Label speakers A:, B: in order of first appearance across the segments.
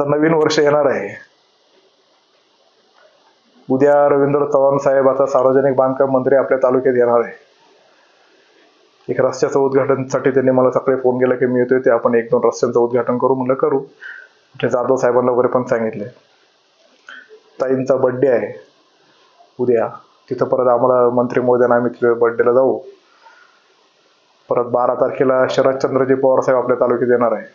A: आता नवीन वर्ष येणार आहे. उद्या रवींद्र चव्हाण साहेब आता सार्वजनिक बांधकाम मंत्री आपल्या तालुक्यात येणार आहे. एक रस्त्याचं उद्घाटनसाठी त्यांनी मला सकाळी फोन केला की मी येतोय ते आपण एक दोन रस्त्यांचं उद्घाटन करू म्हणलं करू. ते जाधव साहेबांना वगैरे पण सांगितले. ताईंचा बर्थडे आहे. उद्या. तिथं परत आम्हाला मंत्री महोदयांना आम्ही तिथे बर्थडेला जाऊ. परत बारा तारखेला शरदचंद्रजी पवार साहेब आपल्या तालुक्यात येणार आहे.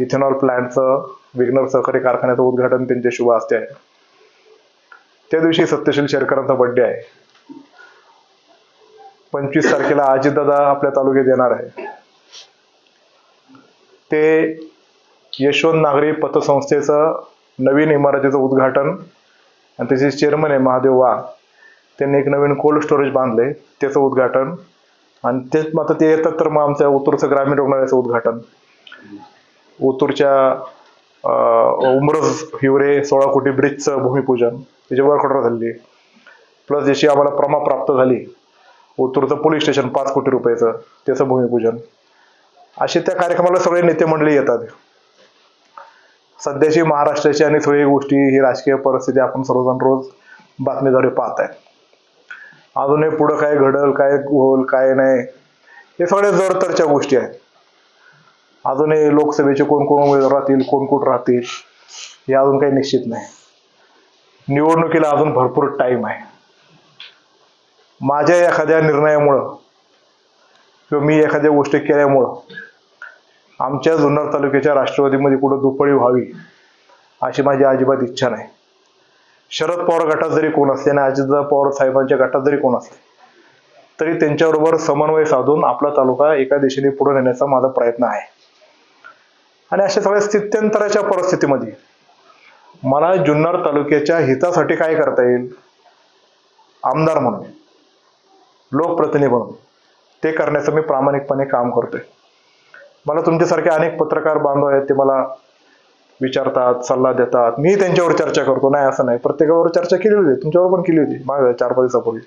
A: इथेनॉल प्लॅन्टचं विग्नर सहकारी कारखान्याचं उद्घाटन त्यांच्या शुभ हस्ते आहे. त्या दिवशी सत्यशील शेरकरांचा बर्थडे आहे. पंचवीस तारखेला अजितदादा आपल्या तालुक्यात येणार आहे. ते यशवंत नागरी पतसंस्थेचं नवीन इमारतीचं उद्घाटन आणि त्याचे चेअरमन आहे महादेव वाघ. त्यांनी एक नवीन कोल्ड स्टोरेज बांधले त्याचं उद्घाटन. आणि तेच मग ते येतात तर मग आमच्या ओतूरचं ग्रामीण रुग्णालयाचं उद्घाटन. ओतूरच्या उमरज हिवरे सोळा कोटी ब्रिजचं भूमिपूजन त्याची वर्क झाली प्लस जशी आम्हाला प्रमा प्राप्त झाली ओतूरचं पोलीस स्टेशन पाच कोटी रुपयाचं त्याचं भूमिपूजन असे त्या कार्यक्रमाला सगळे नेते मंडळी येतात सध्याची महाराष्ट्राची आणि सगळी गोष्टी ही राजकीय परिस्थिती आपण सर्वजण रोज बातमीद्वारे पाहत आहे अजूनही पुढं काय घडल काय होईल काय नाही हे सगळे जडतरच्या गोष्टी आहेत अजूनही लोकसभेचे कोण कोण उमेदवार राहतील कोण कोण राहतील हे अजून काही निश्चित नाही. निवडणुकीला अजून भरपूर टाइम आहे. माझ्या एखाद्या निर्णयामुळं किंवा मी एखाद्या गोष्टी केल्यामुळं आमच्या जुन्नर तालुक्याच्या राष्ट्रवादीमध्ये कुठं दुपळी व्हावी अशी माझी अजिबात इच्छा नाही. शरद पवार गटात जरी कोण असले आणि अजितदादा पवार साहेबांच्या गटात जरी कोण असले तरी त्यांच्याबरोबर समन्वय साधून आपला तालुका एका दिशेने पुढे नेण्याचा माझा प्रयत्न आहे. आणि अशा सगळ्या स्थित्यंतराच्या परिस्थितीमध्ये मला जुन्नर तालुक्याच्या हितासाठी काय करता येईल? आमदार म्हणून लोकप्रतिनिधी म्हणून ते करण्याचं मी प्रामाणिकपणे काम करतोय. मला तुमच्यासारखे अनेक पत्रकार बांधव आहेत ते मला विचारतात सल्ला देतात. मी त्यांच्यावर चर्चा करतो. नाही असं नाही. प्रत्येकावर चर्चा केली होती तुमच्यावर पण केली होती. माग चार पाच दिवसापूर्वी.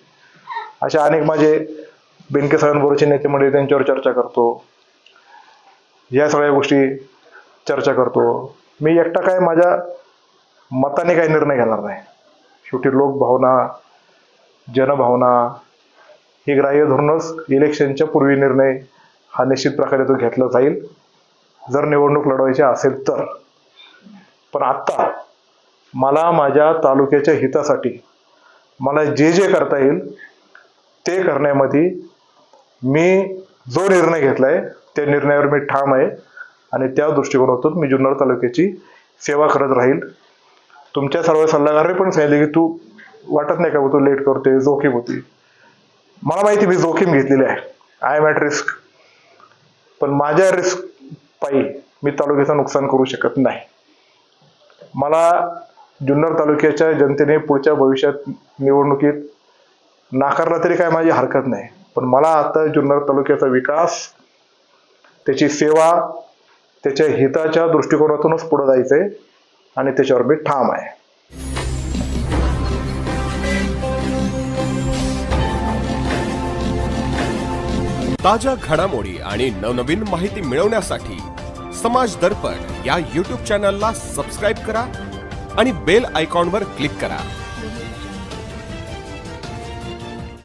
A: असे अनेक माझे बेनके साहेबांबरोबरचे नेते म्हणजे त्यांच्यावर चर्चा करतो. या सगळ्या गोष्टी चर्चा करतो. मी एकटा काय माझ्या मताने काही निर्णय घेणार नाही. शेवटी लोकभावना जनभावना ही ग्राह्य धरूनच इलेक्शनच्या पूर्वी निर्णय हा निश्चित प्रकारे तो घेतला जाईल. जर निवडणूक लढवायची असेल तर. पण आत्ता मला माझ्या तालुक्याच्या हितासाठी मला जे जे करता येईल ते करण्यामध्ये मी जो निर्णय घेतला आहे त्या निर्णयावर मी ठाम आहे. आणि त्या दृष्टिकोनातून मी जुन्नर तालुक्याची सेवा करत राहील. तुमच्या सर्व सल्लागारांनी पण सांगितले की तू वाटत नाही का तू लेट करते जोखीम होती. मला माहिती मी जोखीम घेतलेली आहे. आय एम ॲट रिस्क पण माझ्या रिस्क पायी मी तालुक्याचं नुकसान करू शकत नाही. मला जुन्नर तालुक्याच्या जनतेने पुढच्या भविष्यात निवडणुकीत नाकारला तरी काय माझी हरकत नाही. पण मला आता जुन्नर तालुक्याचा विकास त्याची सेवा त्याच्या हिताच्या दृष्टिकोनातूनच पुढे जायचंय आणि त्याच्यावर मी ठाम आहे.
B: ताज्या घडामोडी आणि नवनवीन माहिती मिळवण्यासाठी समाज दर्पण या यूट्यूब चॅनलला सबस्क्राईब करा आणि बेल आयकॉनवर क्लिक करा.